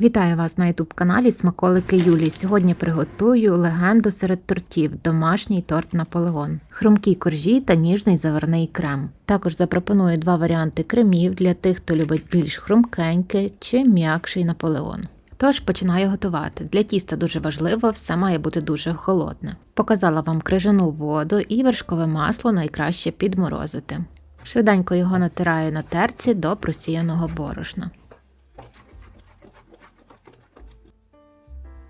Вітаю вас на youtube каналі Смаколики Юлі. Сьогодні приготую легенду серед тортів домашній торт Наполеон, хрумкі коржі та ніжний заварний крем. Також запропоную два варіанти кремів для тих, хто любить більш хрумкенький чи м'якший Наполеон. Тож починаю готувати. Для тіста дуже важливо, все має бути дуже холодне. Показала вам крижану воду і вершкове масло найкраще підморозити. Швиденько його натираю на терці до просіяного борошна.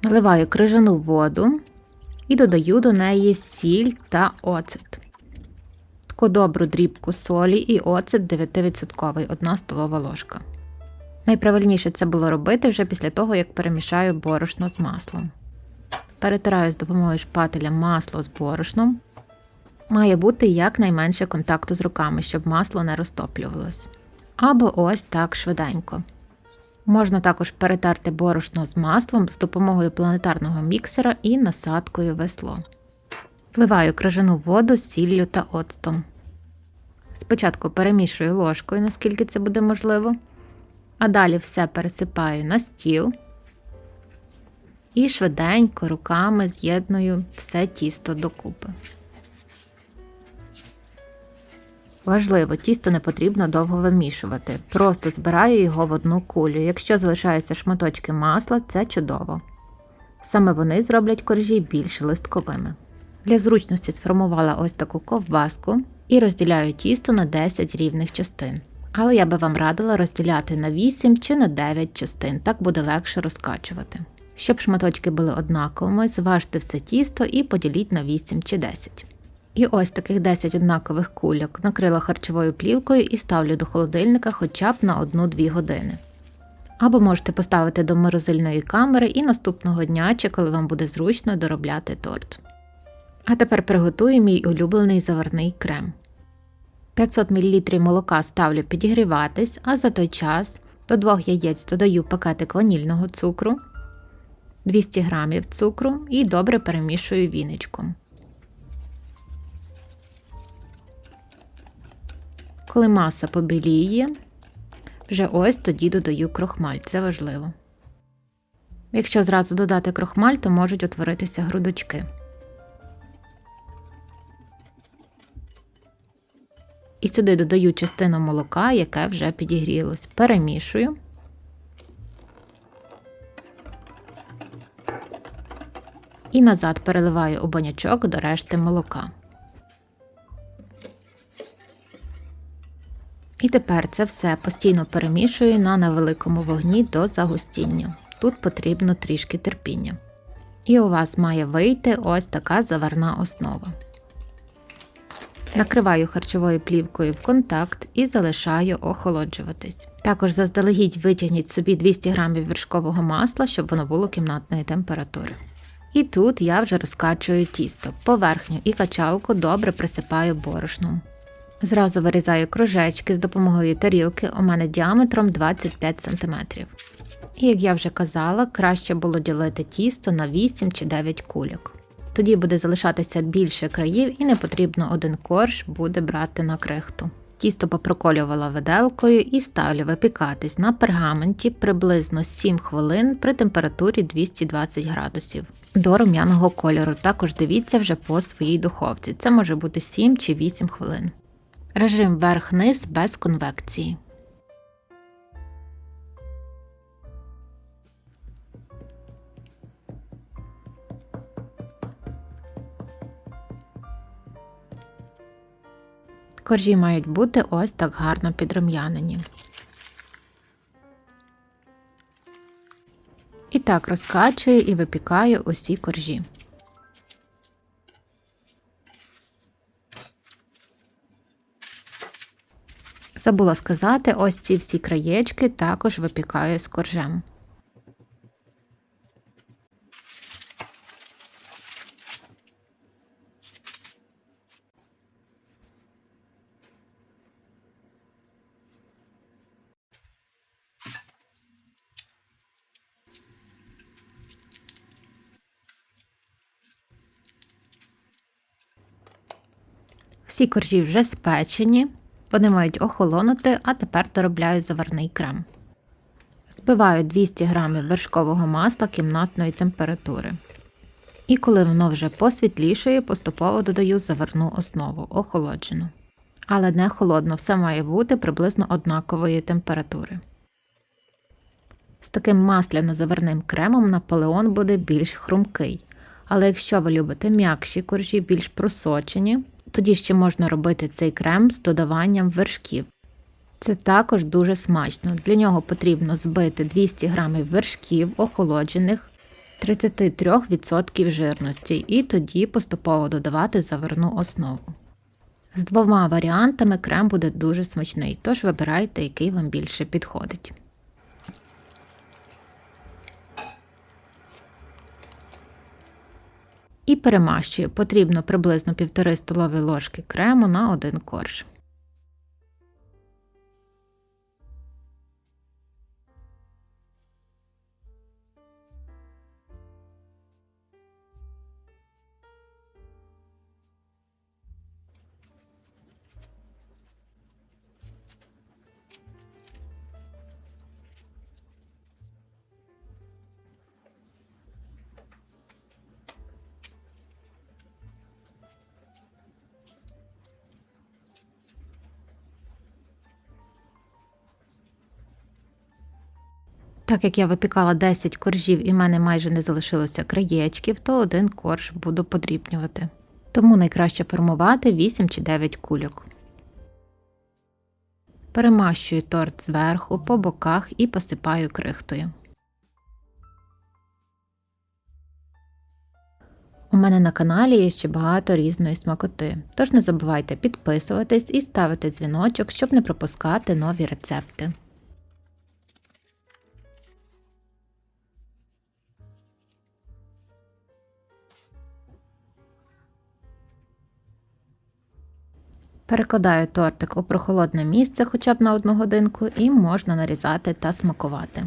Наливаю крижану воду і додаю до неї сіль та оцет. Таку добру дрібку солі і оцет 9%, 1 столова ложка. Найправильніше це було робити вже після того, як перемішаю борошно з маслом. Перетираю з допомогою шпателя масло з борошном. Має бути якнайменше контакту з руками, щоб масло не розтоплювалось. Або ось так швиденько. Можна також перетерти борошно з маслом з допомогою планетарного міксера і насадкою весло. Вливаю крижану воду з сіллю та оцтом. Спочатку перемішую ложкою, наскільки це буде можливо, а далі все пересипаю на стіл і швиденько руками з'єдную все тісто докупи. Важливо, тісто не потрібно довго вимішувати. Просто збираю його в одну кулю. Якщо залишаються шматочки масла, це чудово. Саме вони зроблять коржі більш листковими. Для зручності сформувала ось таку ковбаску і розділяю тісто на 10 рівних частин. Але я би вам радила розділяти на 8 чи на 9 частин, так буде легше розкачувати. Щоб шматочки були однаковими, зважте все тісто і поділіть на 8 чи 10. І ось таких 10 однакових кульок накрила харчовою плівкою і ставлю до холодильника хоча б на 1-2 години. Або можете поставити до морозильної камери і наступного дня, чи коли вам буде зручно доробляти торт. А тепер приготую мій улюблений заварний крем. 500 мл молока ставлю підігріватись, а за той час до 2 яєць додаю пакетик ванільного цукру, 200 г цукру і добре перемішую віничком. Коли маса побіліє, вже ось тоді додаю крохмаль, це важливо. Якщо зразу додати крохмаль, то можуть утворитися грудочки. І сюди додаю частину молока, яке вже підігрілось. Перемішую. І назад переливаю у банячок до решти молока. І тепер це все постійно перемішую на невеликому вогні до загустіння. Тут потрібно трішки терпіння. І у вас має вийти ось така заварна основа. Накриваю харчовою плівкою в контакт і залишаю охолоджуватись. Також заздалегідь витягніть собі 200 г вершкового масла, щоб воно було кімнатної температури. І тут я вже розкачую тісто. Поверхню і качалку добре присипаю борошном. Зразу вирізаю кружечки з допомогою тарілки у мене діаметром 25 см. І як я вже казала, краще було ділити тісто на 8 чи 9 кульок. Тоді буде залишатися більше країв і не потрібно один корж буде брати на крихту. Тісто попроколювала виделкою і ставлю випікатись на пергаменті приблизно 7 хвилин при температурі 220 градусів. До рум'яного кольору також дивіться вже по своїй духовці. Це може бути 7 чи 8 хвилин. Режим верх-низ без конвекції. Коржі мають бути ось так гарно підрум'янені. І так розкачую і випікаю усі коржі. Забула сказати, ось ці всі краєчки також випікаю з коржем. Всі коржі вже спечені, вони мають охолонути, а тепер доробляю заварний крем. Збиваю 200 г вершкового масла кімнатної температури. І коли воно вже посвітлішає, поступово додаю заварну основу, охолоджену. Але не холодно, все має бути приблизно однакової температури. З таким масляно-заварним кремом Наполеон буде більш хрумкий. Але якщо ви любите м'якші коржі, більш просочені, тоді ще можна робити цей крем з додаванням вершків. Це також дуже смачно. Для нього потрібно збити 200 г вершків охолоджених 33% жирності і тоді поступово додавати заварну основу. З двома варіантами крем буде дуже смачний, тож вибирайте, який вам більше підходить. І перемащую. Потрібно приблизно 1,5 столові ложки крему на один корж. Так як я випікала 10 коржів і в мене майже не залишилося краєчків, то один корж буду подрібнювати. Тому найкраще формувати 8 чи 9 кульок. Перемащую торт зверху, по боках і посипаю крихтою. У мене на каналі є ще багато різної смакоти, тож не забувайте підписуватись і ставити дзвіночок, щоб не пропускати нові рецепти. Перекладаю тортик у прохолодне місце хоча б на одну годинку і можна нарізати та смакувати.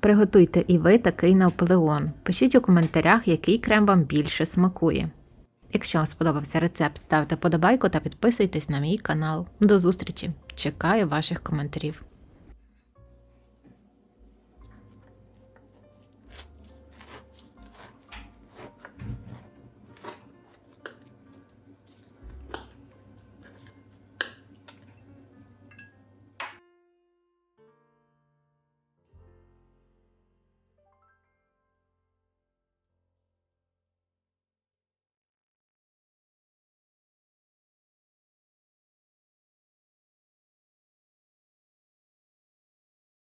Приготуйте і ви такий Наполеон. Пишіть у коментарях, який крем вам більше смакує. Якщо вам сподобався рецепт, ставте подобайку та підписуйтесь на мій канал. До зустрічі! Чекаю ваших коментарів.